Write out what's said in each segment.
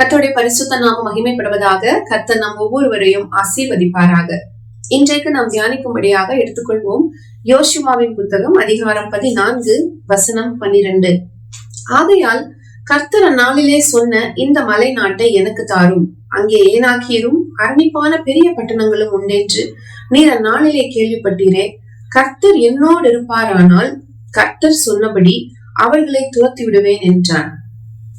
கத்தோடைய பரிசுத்த நாம மகிமைப்படுவதாக கர்த்தர் நம் ஒவ்வொருவரையும் ஆசீர்வதிப்பாராக. இன்றைக்கு நாம் தியானிக்கும்படியாக எடுத்துக்கொள்வோம். யோசிமாவின் புத்தகம் அதிகாரம் பதினான்கு வசனம் பன்னிரண்டு. ஆகையால் கர்த்தர் அந்நாளிலே சொன்ன இந்த மலை நாட்டை எனக்கு தாரும். அங்கே ஏனாக்கியரும் அரணிப்பான பெரிய பட்டணங்களும் உண்டென்று நீர் அந்நாளிலே கேள்விப்பட்டீரே. கர்த்தர் என்னோடு இருப்பாரானால் கர்த்தர் சொன்னபடி அவர்களை துரத்தி விடுவேன் என்றான்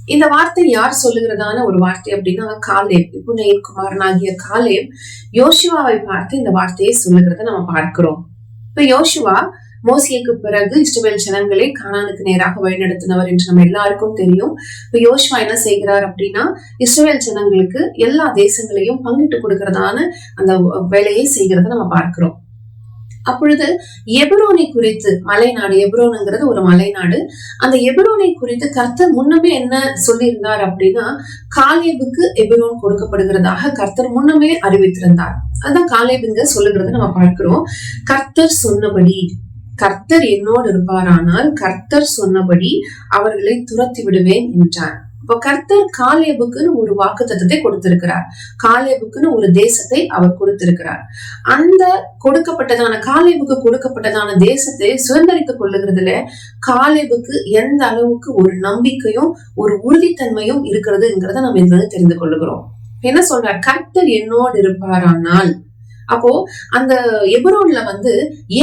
இந்த வார்த்தை யார் சொல்லுகிறதான ஒரு வார்த்தை அப்படின்னா காலேப் புனையின் குமாரனாகிய காலேப் யோசுவாவை பார்த்து இந்த வார்த்தையை சொல்லுகிறத நம்ம பார்க்கிறோம். இப்ப யோசுவா மோசியக்கு பிறகு இஸ்ரவேல் ஜனங்களை கானானுக்கு நேராக வழிநடத்தினவர் என்று நம்ம எல்லாருக்கும் தெரியும். இப்ப யோசுவா என்ன செய்கிறார் அப்படின்னா இஸ்ரேல் ஜனங்களுக்கு எல்லா தேசங்களையும் பங்கிட்டு கொடுக்கறதான அந்த வேலையை செய்கிறத நம்ம பார்க்கிறோம். அப்பொழுது எபரோனை குறித்து மலைநாடு எபரோனுங்கிறது ஒரு மலைநாடு அந்த எபரோனை குறித்து கர்த்தர் முன்னமே என்ன சொல்லியிருந்தார் அப்படின்னா காலேபுக்கு எபரோன் கொடுக்கப்படுகிறதாக கர்த்தர் முன்னமே அறிவித்திருந்தார். அதான் காலேபுங்க சொல்லுகிறத நம்ம பார்க்கிறோம். கர்த்தர் சொன்னபடி கர்த்தர் என்னோடு இருப்பாரானால் கர்த்தர் சொன்னபடி அவர்களை துரத்தி விடுவேன் என்றார். இப்ப கர்த்தர் காலேபுக்குன்னு ஒரு வாக்கு தத்துவத்தை கொடுத்திருக்கிறார். காலேபுக்குன்னு ஒரு தேசத்தை அவர் கொடுத்திருக்கிறார். அந்த கொடுக்கப்பட்டதான காலேபுக்கு கொடுக்கப்பட்டதான தேசத்தை சுதந்திரித்துக் கொள்ளுகிறதுல காலேபுக்கு எந்த அளவுக்கு ஒரு நம்பிக்கையும் ஒரு உறுதித்தன்மையும் இருக்கிறதுங்கிறத நம்ம இதுல தெரிந்து கொள்ளுகிறோம். என்ன சொல்றார்? கர்த்தர் என்னோடு இருப்பாரானால் அப்போ அந்த எபரோன்ல வந்து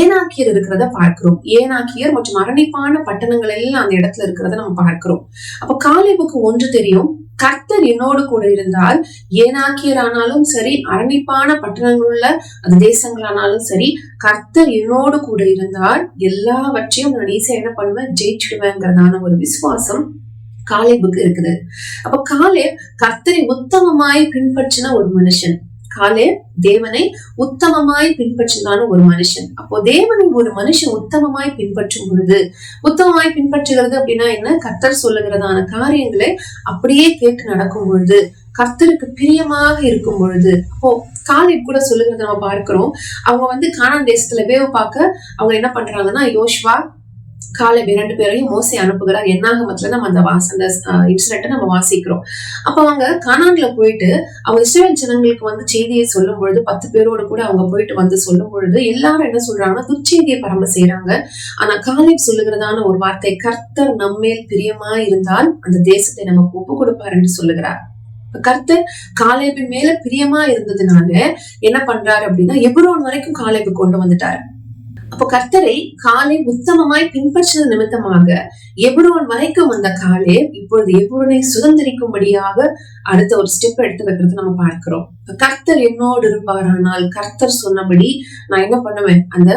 ஏனாக்கியர் இருக்கிறத பார்க்கிறோம். ஏனாக்கியர் மற்றும் அரணிப்பான பட்டணங்கள் எல்லாம் அந்த இடத்துல இருக்கிறத நம்ம பார்க்கிறோம். அப்ப காலேபுக்கு ஒன்று தெரியும். கர்த்தர் என்னோடு கூட இருந்தால் ஏனாக்கியர் ஆனாலும் சரி அரணிப்பான பட்டணங்கள்ல அந்த தேசங்களானாலும் சரி கர்த்தர் என்னோடு கூட இருந்தால் எல்லாவற்றையும் நான் ஈஸியா என்ன பண்ணுவேன்? ஜெயிச்சுடுவேங்கிறதான ஒரு விசுவாசம் காலேபுக்கு இருக்குது. அப்ப காலே கர்த்தரை உத்தமமாய் பின்பற்றின ஒரு மனுஷன். காலே தேவனை உத்தமமாய் பின்பற்றினான ஒரு மனுஷன். அப்போ தேவனை ஒரு மனுஷன் உத்தமமாய் பின்பற்றும் பொழுது உத்தமமாய் பின்பற்றுகிறது அப்படின்னா என்ன? கர்த்தர் சொல்லுகிறதான காரியங்களை அப்படியே கேட்டு நடக்கும் பொழுது கர்த்தருக்கு பிரியமாக இருக்கும் பொழுது அப்போ காலிப் கூட சொல்லுகிறத நம்ம பார்க்கிறோம். அவங்க வந்து கானான் தேசத்துல வேவு பார்க்க அவங்க என்ன பண்றாங்கன்னா யோஷ்வா காலை இரண்டு பேரையும் மோசி அனுப்புகிறார். என்னாகமத்துல நம்ம அந்த வாச அந்த இன்சிடென்ட்டை நம்ம வாசிக்கிறோம். அப்ப அவங்க கானான்ல போயிட்டு அவங்க இஸ்ரேல் ஜனங்களுக்கு வந்து செய்தியை சொல்லும் பொழுது பத்து பேரோடு கூட அவங்க போயிட்டு வந்து சொல்லும் பொழுது எல்லாரும் என்ன சொல்றாங்கன்னா துச்செய்தியை பரம்ப செய்யறாங்க ஆனா காலிப் சொல்லுகிறதான ஒரு வார்த்தை கர்த்தர் நம்மேல் பிரியமா இருந்தால் அந்த தேசத்தை நமக்கு ஒப்பு கொடுப்பார் என்று சொல்லுகிறார். கர்த்தர் காலேபின் மேல பிரியமா இருந்ததுனால என்ன பண்றாரு அப்படின்னா எப்ரோன் வரைக்கும் காலேபு கொண்டு வந்துட்டாரு. அப்போ கர்த்தரை காலை உத்தமமாய் பின்பற்றது நிமித்தமாக எப்ரோன் வரைக்கும் வந்த காலே இப்பொழுது எப்ரோனை சுதந்திரிக்கும்படியாக அடுத்த ஒரு ஸ்டெப் எடுத்து வைக்கிறது நம்ம பார்க்கிறோம். கர்த்தர் என்னோடு இருப்பாரானால் கர்த்தர் சொன்னபடி நான் என்ன பண்ணுவேன்? அந்த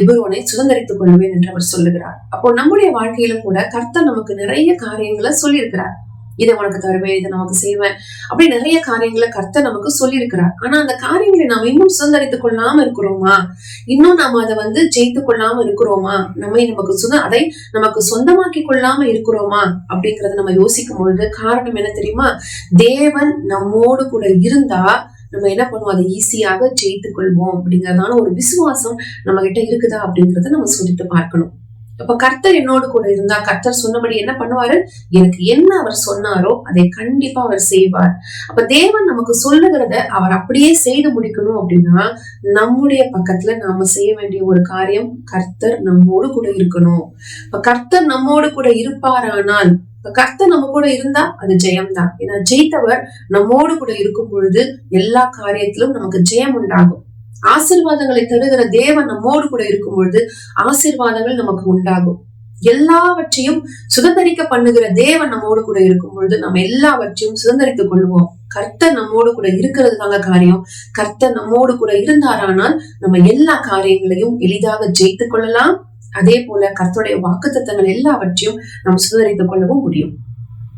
எபரோனை சுதந்திரித்துக் கொள்வேன் என்று அவர் சொல்லுகிறார். அப்போ நம்முடைய வாழ்க்கையில கூட கர்த்தர் நமக்கு நிறைய காரியங்களை சொல்லியிருக்கிறார். இதை உனக்கு தருவேன் இதை நமக்கு செய்வேன். அப்படி நிறைய காரியங்களை கர்த்த நமக்கு சொல்லியிருக்கிறார். ஆனா அந்த காரியங்களை நாம் இன்னும் சுதந்திரித்துக் கொள்ளாம இருக்கிறோமா? இன்னும் நாம அதை வந்து ஜெயித்து கொள்ளாம இருக்கிறோமா? நம்மை நமக்கு சுத அதை நமக்கு சொந்தமாக்கி கொள்ளாம இருக்கிறோமா? அப்படிங்கறத நம்ம யோசிக்கும் பொழுது காரணம் என்ன தெரியுமா? தேவன் நம்மோடு கூட இருந்தா நம்ம என்ன பண்ணுவோம்? அதை ஈஸியாக ஜெயித்து கொள்வோம். அப்படிங்கறதான ஒரு விசுவாசம் நம்ம கிட்ட இருக்குதா? அப்படிங்கறத நம்ம சொல்லிட்டு பார்க்கணும். அப்ப கர்த்தர் என்னோடு கூட இருந்தா கர்த்தர் சொன்னபடி என்ன பண்ணுவாரு? எனக்கு என்ன அவர் சொன்னாரோ அதை கண்டிப்பா அவர் செய்வார். அப்ப தேவன் நமக்கு சொல்லுகிறத அவர் அப்படியே செய்து முடிக்கணும் அப்படின்னா நம்முடைய பக்கத்துல நாம செய்ய வேண்டிய ஒரு காரியம் கர்த்தர் நம்மோடு கூட இருக்கணும். இப்ப கர்த்தர் நம்மோடு கூட இருப்பாரானால் கர்த்தர் நம்ம கூட இருந்தா அது ஜெயம்தான். ஏன்னா ஜெயித்தவர் நம்மோடு கூட இருக்கும் பொழுது எல்லா காரியத்திலும் நமக்கு ஜெயம் உண்டாகும். ஆசிர்வாதங்களை தருகிற தேவன் நம்மோடு கூட இருக்கும் பொழுது ஆசிர்வாதங்கள் நமக்கு உண்டாகும். எல்லாவற்றையும் சுதந்திரிக்க பண்ணுகிற தேவன் நம்மோடு கூட இருக்கும் பொழுது நம்ம எல்லாவற்றையும் சுதந்திரித்துக் கொள்வோம். கர்த்தர் நம்மோடு கூட இருக்கிறது தாங்க காரியம். கர்த்தர் நம்மோடு கூட இருந்தாரானால் நம்ம எல்லா காரியங்களையும் எளிதாக ஜெயித்துக் கொள்ளலாம். அதே போல கர்த்தருடைய வாக்கு எல்லாவற்றையும் நாம் சுதந்திரித்துக் கொள்ளவும் முடியும்.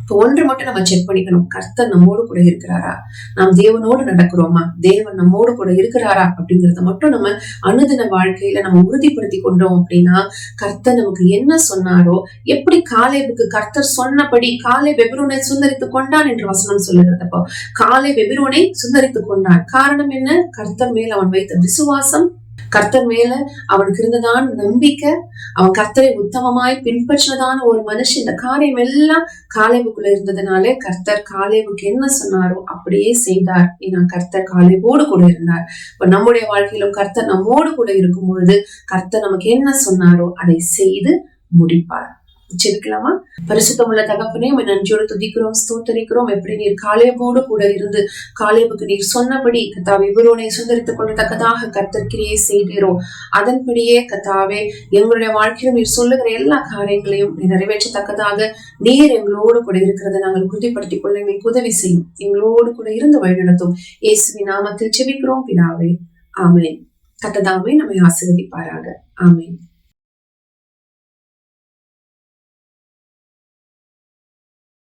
ஒன்று மட்டும் நம்ம செக் பண்ணிக்கணும். கர்த்தர் நம்மோடு கூட இருக்கிறாரா? நாம் தேவனோடு நடக்கிறோமா? தேவன் நம்மோடு கூட இருக்கிறாரா? அப்படிங்கறத மட்டும் நம்ம அனுதின வாழ்க்கையில நம்ம உறுதிப்படுத்தி கொண்டோம் அப்படின்னா கர்த்தர் நமக்கு என்ன சொன்னாரோ எப்படி காலேபுக்கு கர்த்தர் சொன்னபடி காலை வெபிரோனை சுந்தரித்து கொண்டான் என்று வசனம் சொல்லுகிறதப்போ காலை வெபிரோனை சுந்தரித்து கொண்டான். காரணம் என்ன? கர்த்தர் மேல் அவன் வைத்த விசுவாசம் கர்த்தர் மேல அவனுக்கு இருந்ததான நம்பிக்கை அவன் கர்த்தரை உத்தமமாய் பின்பற்றினதான ஒரு மனுஷன் இந்த காரியம் எல்லாம் காலேவுக்குள்ள இருந்ததுனாலே கர்த்தர் காலேவுக்கு என்ன சொன்னாரோ அப்படியே செய்தார். ஏன்னா கர்த்தர் காலேவோடு கூட இருந்தார். இப்ப நம்முடைய வாழ்க்கையிலும் கர்த்தர் நம்மோடு கூட இருக்கும் பொழுது கர்த்தர் நமக்கு என்ன சொன்னாரோ அதை செய்து முடிப்பார். ஜெபிக்கலாமா பரிசுத்தம் உள்ள தகப்பனே உம்மை நன்றியோடு துதிக்கிறோம் ஸ்தோத்தரிக்கிறோம். எப்படி நீர் காலேபோடு கூட இருந்து காலேபுக்கு நீர் சொன்னபடி கத்தாவே விரோனை சுந்தரித்துக் கொள்ளத்தக்கதாக கர்த்தர் செய்கிறோம் அதன்படியே கத்தாவே எங்களுடைய வாழ்க்கையிலும் நீர் சொல்லுகிற எல்லா காரியங்களையும் நிறைவேற்றத்தக்கதாக நீர் எங்களோடு கூட இருக்கிறதை நாங்கள் உறுதிப்படுத்திக் கொள்ள எங்களுக்கு உதவி செய்யும். எங்களோடு கூட இருந்து வழிநடத்தும். இயேசுவி நாமத்தில் செபிக்கிறோம் பிதாவே. ஆமேன். கத்ததாவே நம்மை ஆசீர்வதிப்பாராக. ஆமேன்.